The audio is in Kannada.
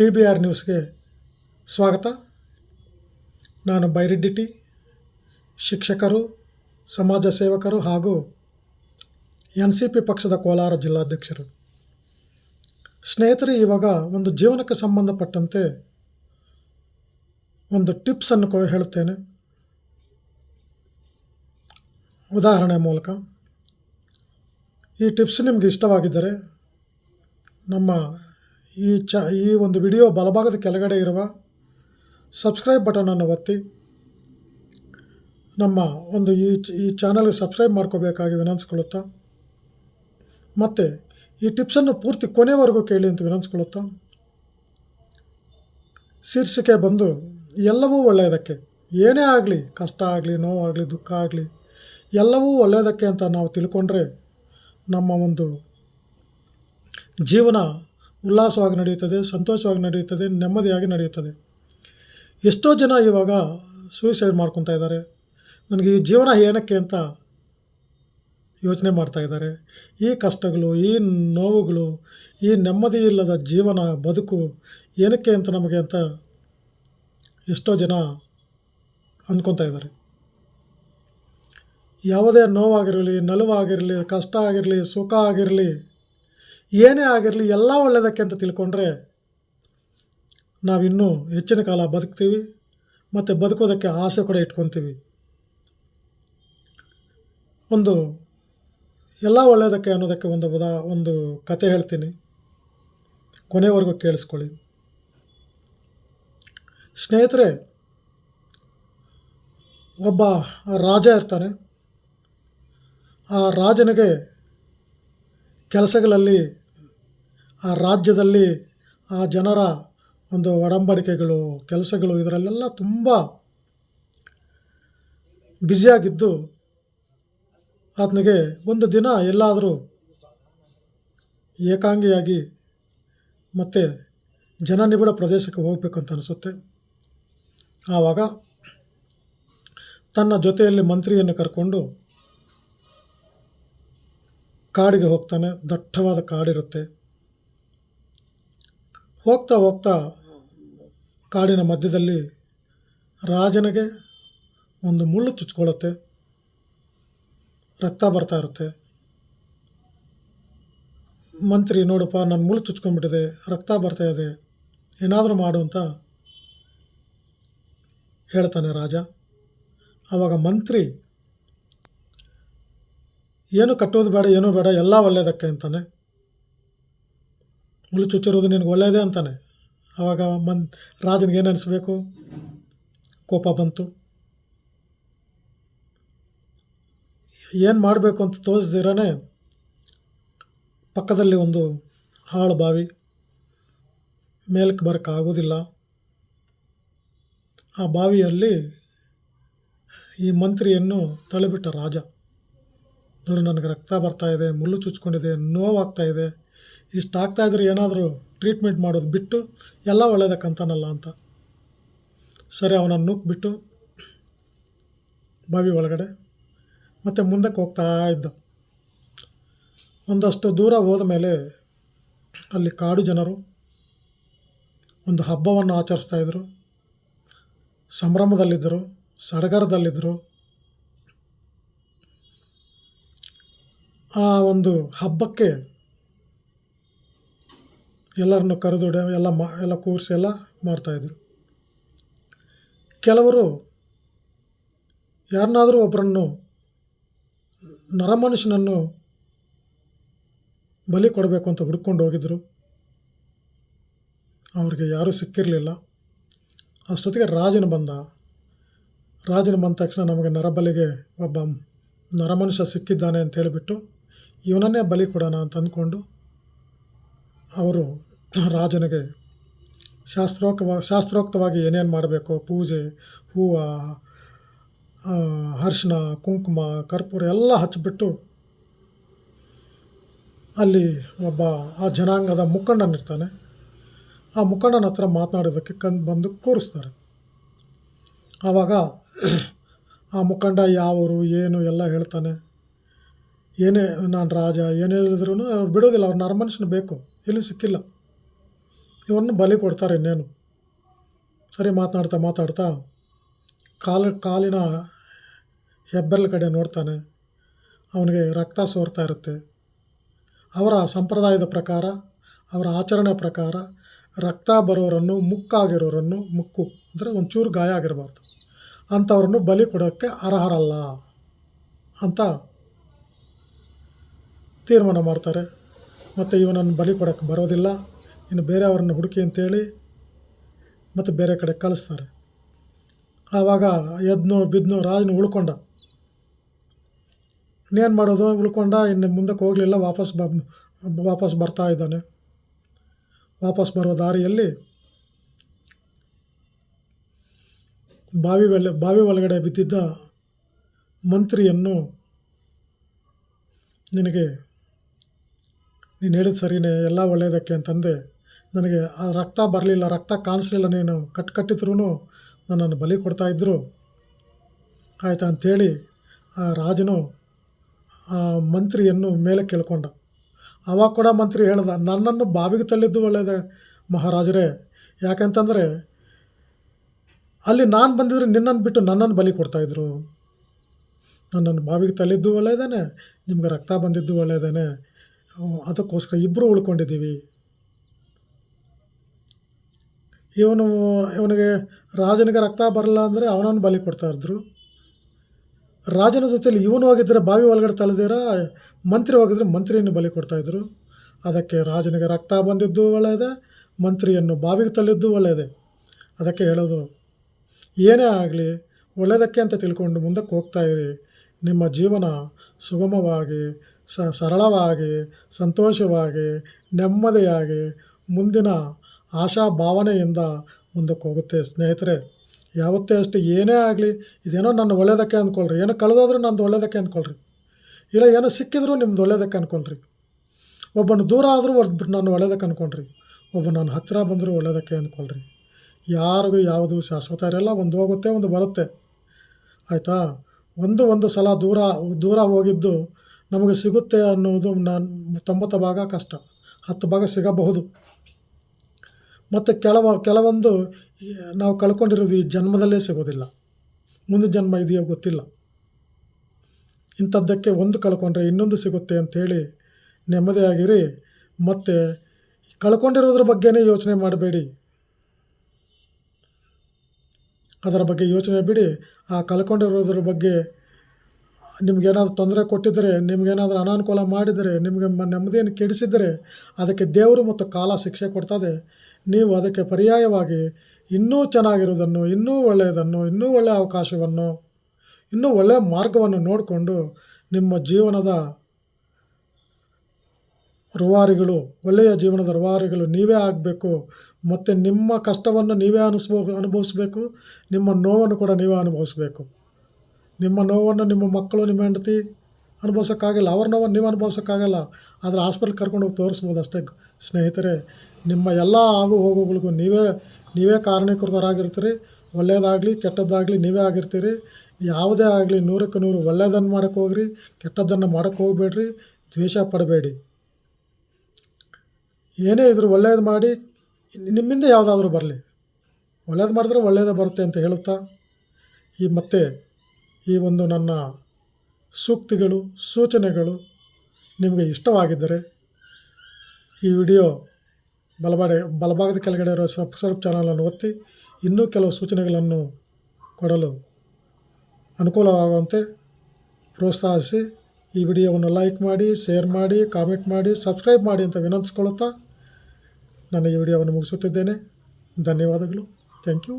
ಟಿ ಬಿ ಆರ್ ನ್ಯೂಸ್ಗೆ ಸ್ವಾಗತ. ನಾನು ಬೈರೆಡ್ಡಿ ಶಿಕ್ಷಕರು, ಸಮಾಜ ಸೇವಕರು ಹಾಗೂ ಎನ್ ಸಿ ಪಿ ಪಕ್ಷದ ಕೋಲಾರ ಜಿಲ್ಲಾಧ್ಯಕ್ಷರು. ಸ್ನೇಹಿತರೆ, ಇವಾಗ ಒಂದು ಜೀವನಕ್ಕೆ ಸಂಬಂಧಪಟ್ಟಂತೆ ಒಂದು ಟಿಪ್ಸನ್ನು ಹೇಳುತ್ತೇನೆ. ಉದಾಹರಣೆ ಮೂಲಕ. ಈ ಟಿಪ್ಸ್ ನಿಮಗೆ ಇಷ್ಟವಾಗಿದ್ದರೆ ನಮ್ಮ ಈ ಚ ಈ ಒಂದು ವಿಡಿಯೋ ಬಲಭಾಗದ ಕೆಳಗಡೆ ಇರುವ ಸಬ್ಸ್ಕ್ರೈಬ್ ಬಟನನ್ನು ಒತ್ತಿ. ನಮ್ಮ ಒಂದು ಈ ಈ ಚಾನಲ್ಗೆ ಸಬ್ಸ್ಕ್ರೈಬ್ ಮಾಡ್ಕೋಬೇಕಾಗಿ ವಿನಂತಿಸ್ಕೊಳ್ಳುತ್ತಾ. ಮತ್ತು ಈ ಟಿಪ್ಸನ್ನು ಪೂರ್ತಿ ಕೊನೆವರೆಗೂ ಕೇಳಿ ಅಂತ ವಿನಂತಿಸ್ಕೊಳ್ಳುತ್ತಾ. ಶೀರ್ಷಿಕೆ ಬಂದು, ಎಲ್ಲವೂ ಒಳ್ಳೆಯದಕ್ಕೆ. ಏನೇ ಆಗಲಿ, ಕಷ್ಟ ಆಗಲಿ ನೋವಾಗಲಿ ದುಃಖ ಆಗಲಿ, ಎಲ್ಲವೂ ಒಳ್ಳೆಯದಕ್ಕೆ ಅಂತ ನಾವು ತಿಳ್ಕೊಂಡ್ರೆ ನಮ್ಮ ಒಂದು ಜೀವನ ಉಲ್ಲಾಸವಾಗಿ ನಡೆಯುತ್ತದೆ, ಸಂತೋಷವಾಗಿ ನಡೆಯುತ್ತದೆ, ನೆಮ್ಮದಿಯಾಗಿ ನಡೆಯುತ್ತದೆ. ಎಷ್ಟೋ ಜನ ಇವಾಗ ಸೂಸೈಡ್ ಮಾಡ್ಕೊತಾ ಇದ್ದಾರೆ. ನನಗೆ ಈ ಜೀವನ ಏನಕ್ಕೆ ಅಂತ ಯೋಚನೆ ಮಾಡ್ತಾ ಇದ್ದಾರೆ. ಈ ಕಷ್ಟಗಳು, ಈ ನೋವುಗಳು, ಈ ನೆಮ್ಮದಿ ಇಲ್ಲದ ಜೀವನ, ಬದುಕು ಏನಕ್ಕೆ ಅಂತ ನಮಗೆ ಅಂತ ಎಷ್ಟೋ ಜನ ಅಂದ್ಕೊತಾ ಇದ್ದಾರೆ. ಯಾವುದೇ ನೋವಾಗಿರಲಿ, ನಲುವಾಗಿರಲಿ, ಕಷ್ಟ ಆಗಿರಲಿ, ಸುಖ ಆಗಿರಲಿ ಏನೇ ಆಗಿರಲಿ ಎಲ್ಲ ಒಳ್ಳೆಯದಕ್ಕೆ ಅಂತ ತಿಳ್ಕೊಂಡ್ರೆ ನಾವಿನ್ನೂ ಹೆಚ್ಚಿನ ಕಾಲ ಬದುಕ್ತೀವಿ ಮತ್ತು ಬದುಕೋದಕ್ಕೆ ಆಸೆ ಕೂಡ ಇಟ್ಕೊತೀವಿ. ಒಂದು ಎಲ್ಲ ಒಳ್ಳೆಯದಕ್ಕೆ ಅನ್ನೋದಕ್ಕೆ ಒಂದು ಉದಾ, ಒಂದು ಕತೆ ಹೇಳ್ತೀನಿ. ಕೊನೆವರೆಗೂ ಕೇಳಿಸ್ಕೊಳ್ಳಿ. ಸ್ನೇಹಿತರೆ, ಒಬ್ಬ ರಾಜ ಇರ್ತಾನೆ. ಆ ರಾಜನಿಗೆ ಕೆಲಸಗಳಲ್ಲಿ ಆ ರಾಜ್ಯದಲ್ಲಿ ಆ ಜನರ ಒಂದು ಒಡಂಬಡಿಕೆಗಳು, ಕೆಲಸಗಳು ಇದರಲ್ಲೆಲ್ಲ ತುಂಬ ಬ್ಯುಸಿಯಾಗಿದ್ದು ಆತನಿಗೆ ಒಂದು ದಿನ ಎಲ್ಲಾದರೂ ಏಕಾಂಗಿಯಾಗಿ ಮತ್ತು ಜನನಿಬಿಡ ಪ್ರದೇಶಕ್ಕೆ ಹೋಗಬೇಕು ಅಂತ ಅನಿಸುತ್ತೆ. ಆವಾಗ ತನ್ನ ಜೊತೆಯಲ್ಲಿ ಮಂತ್ರಿಯನ್ನು ಕರ್ಕೊಂಡು ಕಾಡಿಗೆ ಹೋಗ್ತಾನೆ. ದಟ್ಟವಾದ ಕಾಡಿರುತ್ತೆ. ಹೋಗ್ತಾ ಹೋಗ್ತಾ ಕಾಡಿನ ಮಧ್ಯದಲ್ಲಿ ರಾಜನಿಗೆ ಒಂದು ಮುಳ್ಳು ಚುಚ್ಕೊಳ್ಳುತ್ತೆ. ರಕ್ತ ಬರ್ತಾ ಇರುತ್ತೆ. ಮಂತ್ರಿ, ನೋಡಪ್ಪ ನನ್ನ ಮುಳ್ಳು ಚುಚ್ಕೊಂಡ್ಬಿಟ್ಟಿದೆ, ರಕ್ತ ಬರ್ತಾ ಇದೆ, ಏನಾದರೂ ಮಾಡು ಅಂತ ಹೇಳ್ತಾನೆ ರಾಜ. ಆವಾಗ ಮಂತ್ರಿ, ಏನು ಕಟ್ಟೋದು ಬೇಡ, ಏನೂ ಬೇಡ, ಎಲ್ಲ ಒಳ್ಳೆಯದಕ್ಕೆ ಅಂತಾನೆ. ಮುಳ್ಳು ಚುಚ್ಚಿರೋದು ನಿನಗೆ ಒಳ್ಳೆಯದೇ ಅಂತಾನೆ. ಆವಾಗ ಮನ್, ರಾಜನಿಗೆ ಏನು ಅನಿಸ್ಬೇಕು? ಕೋಪ ಬಂತು. ಏನು ಮಾಡಬೇಕು ಅಂತ ತೋರಿಸ್ದಿರೇ ಪಕ್ಕದಲ್ಲಿ ಒಂದು ಹಾಳು ಬಾವಿ. ಮೇಲಕ್ಕೆ ಬರೋಕ್ಕಾಗೋದಿಲ್ಲ ಆ ಬಾವಿಯಲ್ಲಿ ಈ ಮಂತ್ರಿಯನ್ನು ತಳ್ಳಿಬಿಟ್ಟ ರಾಜ. ನೋಡು, ನನಗೆ ರಕ್ತ ಬರ್ತಾ ಇದೆ, ಮುಳ್ಳು ಚುಚ್ಕೊಂಡಿದೆ, ನೋವಾಗ್ತಾ ಇದೆ. ಇಷ್ಟು ಆಗ್ತಾ ಇದ್ರೆ ಏನಾದರೂ ಟ್ರೀಟ್ಮೆಂಟ್ ಮಾಡೋದು ಬಿಟ್ಟು ಎಲ್ಲ ಒಳ್ಳೇದಕ್ಕಂತಾನಲ್ಲ ಅಂತ. ಸರಿ ಅವನನ್ನು ನೂಕ್ಬಿಟ್ಟು ಬಾವಿ ಒಳಗಡೆ ಮತ್ತು ಮುಂದಕ್ಕೆ ಹೋಗ್ತಾ ಇದ್ದ. ಒಂದಷ್ಟು ದೂರ ಹೋದ ಮೇಲೆ ಅಲ್ಲಿ ಕಾಡು ಜನರು ಒಂದು ಹಬ್ಬವನ್ನು ಆಚರಿಸ್ತಾ ಇದ್ದರು. ಸಂಭ್ರಮದಲ್ಲಿದ್ದರು, ಸಡಗರದಲ್ಲಿದ್ದರು. ಆ ಒಂದು ಹಬ್ಬಕ್ಕೆ ಎಲ್ಲರನ್ನು ಕರೆದು ಎಲ್ಲ ಮಾ, ಎಲ್ಲ ಕೂರಿಸಿ ಎಲ್ಲ ಮಾಡ್ತಾಯಿದ್ರು ಕೆಲವರು ಯಾರನ್ನಾದರೂ ಒಬ್ಬರನ್ನು ನರಮನುಷ್ಯನನ್ನು ಬಲಿ ಕೊಡಬೇಕು ಅಂತ ಹುಡ್ಕೊಂಡು ಹೋಗಿದ್ದರು ಅವ್ರಿಗೆ ಯಾರೂ ಸಿಕ್ಕಿರಲಿಲ್ಲ. ಅಷ್ಟೊತ್ತಿಗೆ ರಾಜನು ಬಂದ. ರಾಜನು ಬಂದ ತಕ್ಷಣ ನಮಗೆ ನರಬಲಿಗೆ ಒಬ್ಬ ನರಮನುಷ್ಯ ಸಿಕ್ಕಿದ್ದಾನೆ ಅಂತ ಹೇಳಿಬಿಟ್ಟು, ಇವನನ್ನೇ ಬಲಿ ಕೊಡೋಣ ಅಂತ ಅಂದ್ಕೊಂಡು ಅವರು ರಾಜನಿಗೆ ಶಾಸ್ತ್ರೋಕ್ತವ ಶಾಸ್ತ್ರೋಕ್ತವಾಗಿ ಏನೇನು ಮಾಡಬೇಕು? ಪೂಜೆ, ಹೂವು ಅರಿಶಿನ ಕುಂಕುಮ, ಕರ್ಪೂರ ಎಲ್ಲ ಹಚ್ಚಿಬಿಟ್ಟು ಅಲ್ಲಿ ಒಬ್ಬ ಆ ಜನಾಂಗದ ಮುಖಂಡನಿರ್ತಾನೆ ಆ ಮುಖಂಡನ ಹತ್ರ ಮಾತನಾಡೋದಕ್ಕೆ ಕಂಡು ಬಂದು ಕೂರಿಸ್ತಾರೆ. ಆವಾಗ ಆ ಮುಖಂಡ ಯಾವರು, ಏನು ಎಲ್ಲ ಹೇಳ್ತಾನೆ. ಏನೇ, ನಾನು ರಾಜ, ಏನೇ ಹೇಳಿದ್ರು ಅವ್ರು ಬಿಡೋದಿಲ್ಲ, ಅವ್ರು ನರಮನುಷ್ಯನ ಬೇಕು. ಎಲ್ಲೂ ಸಿಕ್ಕಿಲ್ಲ. ಇವನ್ನು ಬಲಿ ಕೊಡ್ತಾರೆ ಇನ್ನೇನು? ಸರಿ, ಮಾತನಾಡ್ತಾ ಮಾತಾಡ್ತಾ ಕಾಲು, ಕಾಲಿನ ಹೆಬ್ಬೆರಳು ಕಡೆ ನೋಡ್ತಾನೆ. ಅವನಿಗೆ ರಕ್ತ ಸೋರ್ತಾ ಇರುತ್ತೆ. ಅವರ ಸಂಪ್ರದಾಯದ ಪ್ರಕಾರ, ಅವರ ಆಚರಣೆ ಪ್ರಕಾರ ರಕ್ತ ಬರೋರನ್ನು ಮುಕ್ಕಾಗಿರೋರನ್ನು ಮುಕ್ಕು, ಅಂದರೆ ಒಂಚೂರು ಗಾಯ ಆಗಿರಬಾರ್ದು. ಅಂಥವ್ರನ್ನು ಬಲಿ ಕೊಡೋಕ್ಕೆ ಅರ್ಹರಲ್ಲ ಅಂತ ತೀರ್ಮಾನ ಮಾಡ್ತಾರೆ. ಮತ್ತು ಇವನನ್ನು ಬಲಿ ಕೊಡೋಕ್ಕೆ ಬರೋದಿಲ್ಲ. ಇನ್ನು ಬೇರೆಯವ್ರನ್ನ ಹುಡುಕಿ ಅಂತೇಳಿ ಮತ್ತು ಬೇರೆ ಕಡೆ ಕಳಿಸ್ತಾರೆ. ಆವಾಗ ಎದ್ನೋ ಬಿದ್ನೋ ರಾಜನು ಉಳ್ಕೊಂಡ. ಇನ್ನೇನು ಮಾಡೋದು? ಉಳ್ಕೊಂಡ, ಇನ್ನು ಮುಂದಕ್ಕೆ ಹೋಗಲಿಲ್ಲ, ವಾಪಸ್ ಬ, ವಾಪಸ್ ಬರ್ತಾ ಇದ್ದಾನೆ. ವಾಪಸ್ ಬರೋ ದಾರಿಯಲ್ಲಿ ಬಾವಿ ಒಲೆ ಬಾವಿ ಒಳಗಡೆ ಬಿದ್ದಿದ್ದ ಮಂತ್ರಿಯನ್ನು ನಿನಗೆ, ನೀನು ಹೇಳಿದ ಸರಿನೇ, ಎಲ್ಲ ಒಳ್ಳೆಯದಕ್ಕೆ ಅಂತಂದೆ. ನನಗೆ ಆ ರಕ್ತ ಬರಲಿಲ್ಲ, ರಕ್ತ ಕಾಣಿಸ್ಲಿಲ್ಲ, ನೀನು ಕಟ್ ಕಟ್ಟಿದ್ರೂ ನನ್ನನ್ನು ಬಲಿ ಕೊಡ್ತಾಯಿದ್ರು ಆಯಿತಾ ಅಂಥೇಳಿ ಆ ರಾಜನು ಆ ಮಂತ್ರಿಯನ್ನು ಮೇಲೆ ಕೇಳ್ಕೊಂಡ. ಅವಾಗ ಕೂಡ ಮಂತ್ರಿ ಹೇಳ್ದ, ನನ್ನನ್ನು ಬಾವಿಗೆ ತಳ್ಳಿದ್ದು ಒಳ್ಳೆಯದೇ ಮಹಾರಾಜರೇ. ಯಾಕಂತಂದರೆ ಅಲ್ಲಿ ನಾನು ಬಂದಿದ್ರೆ ನಿನ್ನನ್ನು ಬಿಟ್ಟು ನನ್ನನ್ನು ಬಲಿ ಕೊಡ್ತಾಯಿದ್ರು ನನ್ನನ್ನು ಬಾವಿಗೆ ತಳ್ಳಿದ್ದು ಒಳ್ಳೆಯದೇನೆ ನಿಮ್ಗೆ ರಕ್ತ ಬಂದಿದ್ದು ಒಳ್ಳೆಯದೇನೆ ಅದಕ್ಕೋಸ್ಕರ ಇಬ್ಬರು ಉಳ್ಕೊಂಡಿದ್ದೀವಿ. ಇವನು, ಇವನಿಗೆ ರಾಜನಿಗೆ ರಕ್ತ ಬರಲ್ಲ ಅಂದರೆ ಅವನನ್ನು ಬಲಿ ಕೊಡ್ತಾಯಿದ್ರು ರಾಜನ ಜೊತೆಯಲ್ಲಿ ಇವನು ಹೋಗಿದ್ದರೆ ಬಾವಿ ಒಳಗಡೆ ತಳೆದಿರ ಮಂತ್ರಿ ಹೋಗಿದ್ರೆ ಮಂತ್ರಿಯನ್ನು ಬಲಿ ಕೊಡ್ತಾಯಿದ್ರು ಅದಕ್ಕೆ ರಾಜನಿಗೆ ರಕ್ತ ಬಂದಿದ್ದು ಒಳ್ಳೆಯದೇ, ಮಂತ್ರಿಯನ್ನು ಬಾವಿಗೆ ತಳ್ಳಿದ್ದು ಒಳ್ಳೆಯದೇ. ಅದಕ್ಕೆ ಹೇಳೋದು, ಏನೇ ಆಗಲಿ, ಒಳ್ಳೆಯದಕ್ಕೆ ಅಂತ ತಿಳ್ಕೊಂಡು ಮುಂದಕ್ಕೆ ಹೋಗ್ತಾ ಇರಿ. ನಿಮ್ಮ ಜೀವನ ಸುಗಮವಾಗಿ ಸರಳವಾಗಿ, ಸಂತೋಷವಾಗಿ, ನೆಮ್ಮದಿಯಾಗಿ ಮುಂದಿನ ಆಶಾ ಭಾವನೆಯಿಂದ ಮುಂದಕ್ಕೆ ಹೋಗುತ್ತೆ. ಸ್ನೇಹಿತರೆ, ಯಾವತ್ತೇ ಅಷ್ಟೇ ಏನೇ ಆಗಲಿ, ಇದೇನೋ ನನ್ನ ಒಳ್ಳೆಯದಕ್ಕೆ ಅಂದ್ಕೊಳ್ರಿ. ಏನೋ ಕಳೆದೋದ್ರೂ ನಂದು ಒಳ್ಳೆಯದಕ್ಕೆ ಅಂದ್ಕೊಳ್ರಿ. ಇಲ್ಲ, ಏನೋ ಸಿಕ್ಕಿದ್ರೂ ನಿಮ್ದು ಒಳ್ಳೆಯದಕ್ಕೆ ಅಂದ್ಕೊಳ್ರಿ. ಒಬ್ಬನು ದೂರ ಆದರೂ ಒಬ್ಬರು ನಾನು ಒಳ್ಳೆಯದಕ್ಕೆ ಅಂದ್ಕೊಂಡ್ರಿ ಒಬ್ಬ ನಾನು ಹತ್ತಿರ ಬಂದರೂ ಒಳ್ಳೆಯದಕ್ಕೆ ಅಂದ್ಕೊಳ್ರಿ. ಯಾರಿಗೂ ಯಾವುದು ಶಾಶ್ವತ ಇರಲ್ಲ, ಒಂದು ಹೋಗುತ್ತೆ, ಒಂದು ಬರುತ್ತೆ. ಆಯಿತಾ? ಒಂದು ಒಂದು ಸಲ ದೂರ ದೂರ ಹೋಗಿದ್ದು ನಮಗೆ ಸಿಗುತ್ತೆ ಅನ್ನೋದು ನಾನು ತೊಂಬತ್ತು ಭಾಗ ಕಷ್ಟ. ಹತ್ತು ಭಾಗ ಸಿಗಬಹುದು. ಮತ್ತು ಕೆಲವ, ಕೆಲವೊಂದು ನಾವು ಕಳ್ಕೊಂಡಿರೋದು ಈ ಜನ್ಮದಲ್ಲೇ ಸಿಗೋದಿಲ್ಲ. ಮುಂದೆ ಜನ್ಮ ಇದೆಯೋ ಗೊತ್ತಿಲ್ಲ. ಇಂಥದ್ದಕ್ಕೆ ಒಂದು ಕಳ್ಕೊಂಡ್ರೆ ಇನ್ನೊಂದು ಸಿಗುತ್ತೆ ಅಂಥೇಳಿ ನೆಮ್ಮದಿಯಾಗಿರಿ. ಮತ್ತು ಕಳ್ಕೊಂಡಿರೋದ್ರ ಬಗ್ಗೆನೇ ಯೋಚನೆ ಮಾಡಬೇಡಿ. ಅದರ ಬಗ್ಗೆ ಯೋಚನೆ ಬಿಡಿ. ಆ ಕಳ್ಕೊಂಡಿರೋದ್ರ ಬಗ್ಗೆ ನಿಮ್ಗೇನಾದ್ರು ತೊಂದರೆ ಕೊಟ್ಟಿದ್ದರೆ ನಿಮ್ಗೇನಾದರೂ ಅನಾನುಕೂಲ ಮಾಡಿದರೆ, ನಿಮಗೆ ನೆಮ್ಮದಿಯನ್ನು ಕೆಡಿಸಿದರೆ, ಅದಕ್ಕೆ ದೇವರು ಮತ್ತು ಕಾಲ ಶಿಕ್ಷೆ ಕೊಡ್ತದೆ. ನೀವು ಅದಕ್ಕೆ ಪರ್ಯಾಯವಾಗಿ ಇನ್ನೂ ಚೆನ್ನಾಗಿರೋದನ್ನು ಇನ್ನೂ ಒಳ್ಳೆಯದನ್ನು, ಇನ್ನೂ ಒಳ್ಳೆಯ ಅವಕಾಶವನ್ನು, ಇನ್ನೂ ಒಳ್ಳೆಯ ಮಾರ್ಗವನ್ನು ನೋಡಿಕೊಂಡು ನಿಮ್ಮ ಜೀವನದ ರುವಾರಿಗಳು, ಒಳ್ಳೆಯ ಜೀವನದ ರುವಾರಿಗಳು ನೀವೇ ಆಗಬೇಕು. ಮತ್ತು ನಿಮ್ಮ ಕಷ್ಟವನ್ನು ನೀವೇ ಅನಿಸ್ಬೋ, ಅನುಭವಿಸ್ಬೇಕು. ನಿಮ್ಮ ನೋವನ್ನು ಕೂಡ ನೀವೇ ಅನುಭವಿಸ್ಬೇಕು. ನಿಮ್ಮ ನೋವನ್ನು ನಿಮ್ಮ ಮಕ್ಕಳು, ನಿಮ್ಮ ಹೆಂಡತಿ ಅನುಭವಿಸೋಕ್ಕಾಗಲ್ಲ, ಅವ್ರ ನೋವನ್ನು ನೀವು ಅನುಭವಿಸೋಕ್ಕಾಗಲ್ಲ. ಆದರೆ ಹಾಸ್ಪಿಟ್ಲ್ ಕರ್ಕೊಂಡು ಹೋಗಿ ತೋರಿಸ್ಬೋದು ಅಷ್ಟೇ ಸ್ನೇಹಿತರೆ, ನಿಮ್ಮ ಎಲ್ಲ ಆಗು ಹೋಗುಗಳಿಗೂ ನೀವೇ ನೀವೇ ಕಾರಣೀಕೃತರಾಗಿರ್ತೀರಿ. ಒಳ್ಳೆಯದಾಗಲಿ ಕೆಟ್ಟದ್ದಾಗಲಿ ನೀವೇ ಆಗಿರ್ತೀರಿ. ಯಾವುದೇ ಆಗಲಿ ನೂರಕ್ಕೆ ನೂರು ಒಳ್ಳೆಯದನ್ನು ಮಾಡೋಕ್ಕೆ ಹೋಗ್ರಿ, ಕೆಟ್ಟದ್ದನ್ನು ಮಾಡೋಕ್ಕೆ ಹೋಗಬೇಡ್ರಿ, ದ್ವೇಷ ಪಡಬೇಡಿ. ಏನೇ ಇದ್ರೂ ಒಳ್ಳೆಯದು ಮಾಡಿ ನಿಮ್ಮಿಂದ ಯಾವುದಾದ್ರೂ ಬರಲಿ. ಒಳ್ಳೇದು ಮಾಡಿದ್ರೆ ಒಳ್ಳೆಯದೇ ಬರುತ್ತೆ ಅಂತ ಹೇಳುತ್ತಾ? ಈ ಮತ್ತೆ ಈ ಒಂದು ನನ್ನ ಸೂಕ್ತಿಗಳು, ಸೂಚನೆಗಳು ನಿಮಗೆ ಇಷ್ಟವಾಗಿದ್ದರೆ ಈ ವಿಡಿಯೋ ಬಲಬಾಡೆ, ಬಲಭಾಗದ ಕೆಳಗಡೆ ಇರೋ ಸಬ್ಸ್ಕ್ರೈಬ್ ಚಾನಲನ್ನು ಒತ್ತಿ ಇನ್ನೂ ಕೆಲವು ಸೂಚನೆಗಳನ್ನು ಕೊಡಲು ಅನುಕೂಲವಾಗುವಂತೆ ಪ್ರೋತ್ಸಾಹಿಸಿ. ಈ ವಿಡಿಯೋವನ್ನು ಲೈಕ್ ಮಾಡಿ ಶೇರ್ ಮಾಡಿ ಕಾಮೆಂಟ್ ಮಾಡಿ ಸಬ್ಸ್ಕ್ರೈಬ್ ಮಾಡಿ ಅಂತ ವಿನಂತಿಸ್ಕೊಳ್ಳುತ್ತಾ ನಾನು ಈ ವಿಡಿಯೋವನ್ನು ಮುಗಿಸುತ್ತಿದ್ದೇನೆ. ಧನ್ಯವಾದಗಳು. Thank you